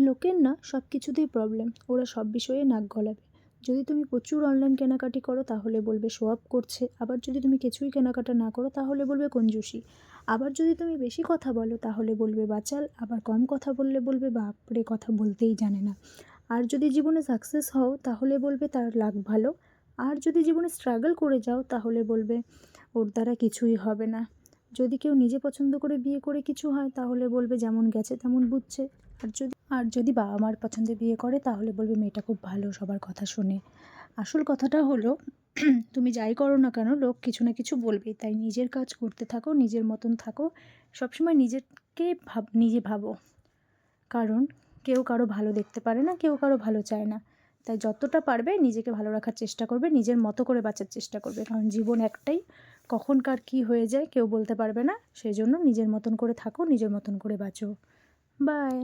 লোকের না সব কিছুতেই প্রবলেম ওরা সব বিষয়ে নাক গলাবে। যদি তুমি প্রচুর অনলাইন কেনাকাটি করো, তাহলে বলবে শো অফ করছে। আবার যদি তুমি কিছুই কেনাকাটা না করো, তাহলে বলবে কঞ্জুসি আবার যদি তুমি বেশি কথা বলো, তাহলে বলবে বাচাল। আবার কম কথা বললে বলবে বাপরে, কথা বলতেই জানে না। আর যদি জীবনে সাকসেস হও, তাহলে বলবে তার লাক ভালো। আর যদি জীবনে স্ট্রাগল করে যাও, তাহলে বলবে ওর দ্বারা কিছুই হবে না। যদি কেউ নিজে পছন্দ করে বিয়ে করে কিছু হয়, তাহলে বলবে যেমন গেছে তেমন বুঝছে। আর যদি আর যদি বাবা মার পছন্দে বিয়ে করে, তাহলে বলবে মেয়েটা খুব ভালো, সবার কথা শোনে। আসল কথাটা হলো, তুমি যাই করো না কেন, লোক কিছু না কিছু বলবে তাই নিজের কাজ করতে থাকো, নিজের মতন থাকো, সবসময় নিজেকে ভাব, নিজে ভাবো। কারণ কেউ কারও ভালো দেখতে পারে না, কেউ কারও ভালো চায় না। তাই যতটা পারবে নিজেকে ভালো রাখার চেষ্টা করবে, নিজের মতো করে বাঁচার চেষ্টা করবে। কারণ জীবন একটাই কখন কার কী হয়ে যায় কেউ বলতে পারবে না। সেই জন্য নিজের মতন করে থাকো, নিজের মতন করে বাঁচো। বাই